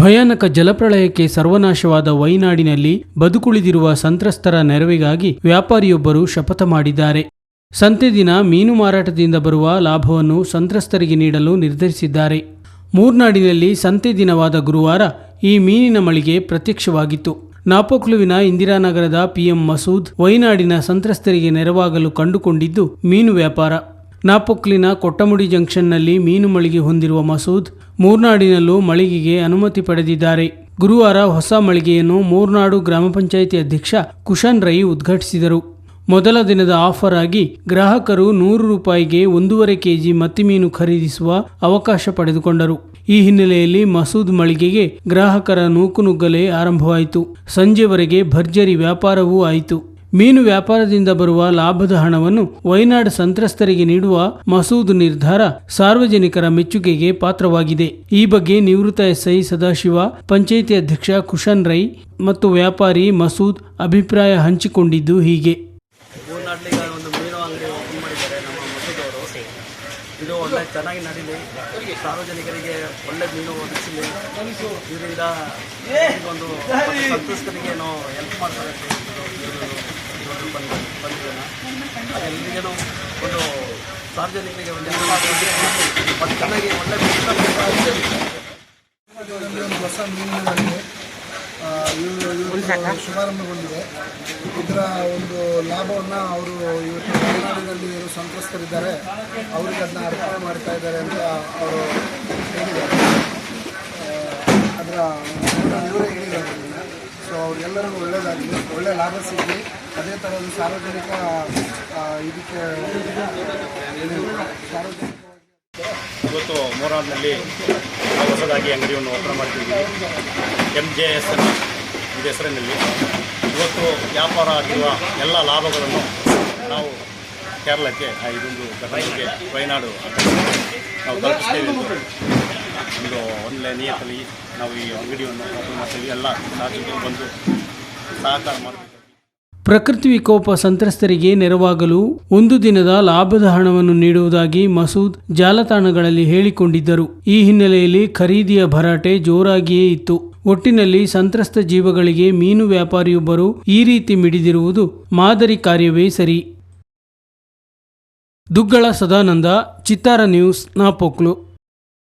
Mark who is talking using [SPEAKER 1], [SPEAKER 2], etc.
[SPEAKER 1] ಭಯಾನಕ ಜಲಪ್ರಳಯಕ್ಕೆ ಸರ್ವನಾಶವಾದ ವೈನಾಡಿನಲ್ಲಿ ಬದುಕುಳಿದಿರುವ ಸಂತ್ರಸ್ತರ ನೆರವಿಗಾಗಿ ವ್ಯಾಪಾರಿಯೊಬ್ಬರು ಶಪಥ ಮಾಡಿದ್ದಾರೆ. ಸಂತೆ ದಿನ ಮೀನು ಮಾರಾಟದಿಂದ ಬರುವ ಲಾಭವನ್ನು ಸಂತ್ರಸ್ತರಿಗೆ ನೀಡಲು ನಿರ್ಧರಿಸಿದ್ದಾರೆ. ಮೂರ್ನಾಡಿನಲ್ಲಿ ಸಂತೆ ದಿನವಾದ ಗುರುವಾರ ಈ ಮೀನಿನ ಮಳಿಗೆ ಪ್ರತ್ಯಕ್ಷವಾಗಿತ್ತು. ನಾಪೋಕ್ಲುವಿನ ಇಂದಿರಾನಗರದ ಪಿಎಂ ಮಸೂದ್ ವೈನಾಡಿನ ಸಂತ್ರಸ್ತರಿಗೆ ನೆರವಾಗಲು ಕಂಡುಕೊಂಡಿದ್ದು ಮೀನು ವ್ಯಾಪಾರ. ನಾಪೊಕ್ಲಿನ ಕೊಟ್ಟಮುಡಿ ಜಂಕ್ಷನ್ನಲ್ಲಿ ಮೀನು ಮಳಿಗೆ ಹೊಂದಿರುವ ಮಸೂದ್ ಮೂರ್ನಾಡಿನಲ್ಲೂ ಮಳಿಗೆಗೆ ಅನುಮತಿ ಪಡೆದಿದ್ದಾರೆ. ಗುರುವಾರ ಹೊಸ ಮಳಿಗೆಯನ್ನು ಮೂರ್ನಾಡು ಗ್ರಾಮ ಪಂಚಾಯಿತಿ ಅಧ್ಯಕ್ಷ ಕುಶನ್ ರೈ ಉದ್ಘಾಟಿಸಿದರು. ಮೊದಲ ದಿನದ ಆಫರ್ ಆಗಿ ಗ್ರಾಹಕರು ನೂರು ರೂಪಾಯಿಗೆ ಒಂದೂವರೆ ಕೆಜಿ ಮತ್ತಿಮೀನು ಖರೀದಿಸುವ ಅವಕಾಶ ಪಡೆದುಕೊಂಡರು. ಈ ಹಿನ್ನೆಲೆಯಲ್ಲಿ ಮಸೂದ್ ಮಳಿಗೆಗೆ ಗ್ರಾಹಕರ ನೂಕುನುಗ್ಗಲೇ ಆರಂಭವಾಯಿತು. ಸಂಜೆವರೆಗೆ ಭರ್ಜರಿ ವ್ಯಾಪಾರವೂ ಆಯಿತು. ಮೀನು ವ್ಯಾಪಾರದಿಂದ ಬರುವ ಲಾಭದ ಹಣವನ್ನು ವೈನಾಡ್ ಸಂತ್ರಸ್ತರಿಗೆ ನೀಡುವ ಮಸೂದ್ ನಿರ್ಧಾರ ಸಾರ್ವಜನಿಕರ ಮೆಚ್ಚುಗೆಗೆ ಪಾತ್ರವಾಗಿದೆ. ಈ ಬಗ್ಗೆ ನಿವೃತ್ತ ಎಸ್ಐ ಸದಾಶಿವ, ಪಂಚಾಯಿತಿ ಅಧ್ಯಕ್ಷ ಕುಶನ್ ರೈ ಮತ್ತು ವ್ಯಾಪಾರಿ ಮಸೂದ್ ಅಭಿಪ್ರಾಯ ಹಂಚಿಕೊಂಡಿದ್ದು ಹೀಗೆ.
[SPEAKER 2] ಇದು ಒಳ್ಳೆ ಚೆನ್ನಾಗಿ ನಡೀಲಿ. ಸಾರ್ವಜನಿಕರಿಗೆ ಒಳ್ಳೆ ಮೀನು ಒದಗಿಸಲಿ. ಇದರಿಂದ ಒಂದು ಸಂತ್ರಸ್ತರಿಗೆ ಏನೋ ಹೆಲ್ಪ್ ಮಾಡ್ತಾರೆ ಅಂತ ಇದು- ಇದು ಬಂದು ಬಂದಿದ್ದೇನೆ ಇಲ್ಲಿಗೇನು ಒಂದು ಸಾರ್ವಜನಿಕರಿಗೆ ಒಂದು ಚೆನ್ನಾಗಿ ಒಳ್ಳೆ
[SPEAKER 3] ಒಂದು ಹೊಸ ಮೀನುಗಳಿಗೆ ಇವತ್ತು ಶುಭಾರಂಭಗೊಂಡಿದೆ. ಇದರ ಒಂದು ಲಾಭವನ್ನು ಅವರು ಇವತ್ತು ಕರ್ನಾಟಕದಲ್ಲಿ ಏನು ಸಂತ್ರಸ್ತರಿದ್ದಾರೆ. ಅವ್ರಿಗೆ ಅದನ್ನ ಅರ್ಪಣೆ ಮಾಡ್ತಾ ಇದ್ದಾರೆ ಅಂತ ಅವರು ಹೇಳಿದ್ದಾರೆ. ಅದರ ಇವರೇ ಹೇಳಿದ್ದಾರೆ. ಸೊ ಅವ್ರಿಗೆಲ್ಲರಿಗೂ ಒಳ್ಳೆಯದಾಗಲಿ ಒಳ್ಳೆ ಲಾಭ ಸಿಗಲಿ. ಅದೇ ಥರದ ಸಾರ್ವಜನಿಕ ಇದಕ್ಕೆ
[SPEAKER 4] ಇವತ್ತು ಮೂರಾರ್ನಲ್ಲಿ ಹೊಸದಾಗಿ ಅಂಗಡಿಯನ್ನು ಓಪನ್ ಮಾಡ್ತಿದ್ದೀವಿ. ಎಂ ಜೆ ಎಸ್ ಎನ್ ಇದು ಹೆಸರಿನಲ್ಲಿ. ಇವತ್ತು ವ್ಯಾಪಾರ ಆಗಿರುವ ಎಲ್ಲ ಲಾಭಗಳನ್ನು ನಾವು ಕೇರಳಕ್ಕೆ ಇದೊಂದು ಘಟನೆಗೆ ವಯನಾಡು ನಾವು ತಲುಪಿಸ್ತೇವೆ. ಒಂದು ಒಳ್ಳೆಯ ನಿಯತಲ್ಲಿ ನಾವು ಈ ಅಂಗಡಿಯನ್ನು ಓಪನ್ ಮಾಡ್ತೀವಿ. ಎಲ್ಲ ಸಾಧ್ಯತೆ ಬಂದು ಸಹಕಾರ ಮಾಡಬೇಕು.
[SPEAKER 1] ಪ್ರಕೃತಿ ವಿಕೋಪ ಸಂತ್ರಸ್ತರಿಗೆ ನೆರವಾಗಲು ಒಂದು ದಿನದ ಲಾಭದ ಹಣವನ್ನು ನೀಡುವುದಾಗಿ ಮಸೂದ್ ಜಾಲತಾಣಗಳಲ್ಲಿ ಹೇಳಿಕೊಂಡಿದ್ದರು. ಈ ಹಿನ್ನೆಲೆಯಲ್ಲಿ ಖರೀದಿಯ ಭರಾಟೆ ಜೋರಾಗಿಯೇ ಇತ್ತು. ಒಟ್ಟಿನಲ್ಲಿ ಸಂತ್ರಸ್ತ ಜೀವಗಳಿಗೆ ಮೀನು ವ್ಯಾಪಾರಿಯೊಬ್ಬರು ಈ ರೀತಿ ಮಿಡಿದಿರುವುದು ಮಾದರಿ ಕಾರ್ಯವೇ ಸರಿ. ದುಗ್ಗಳ ಸದಾನಂದ, ಚಿತ್ತಾರ ನ್ಯೂಸ್, ನಾಪೋಕ್ಲು.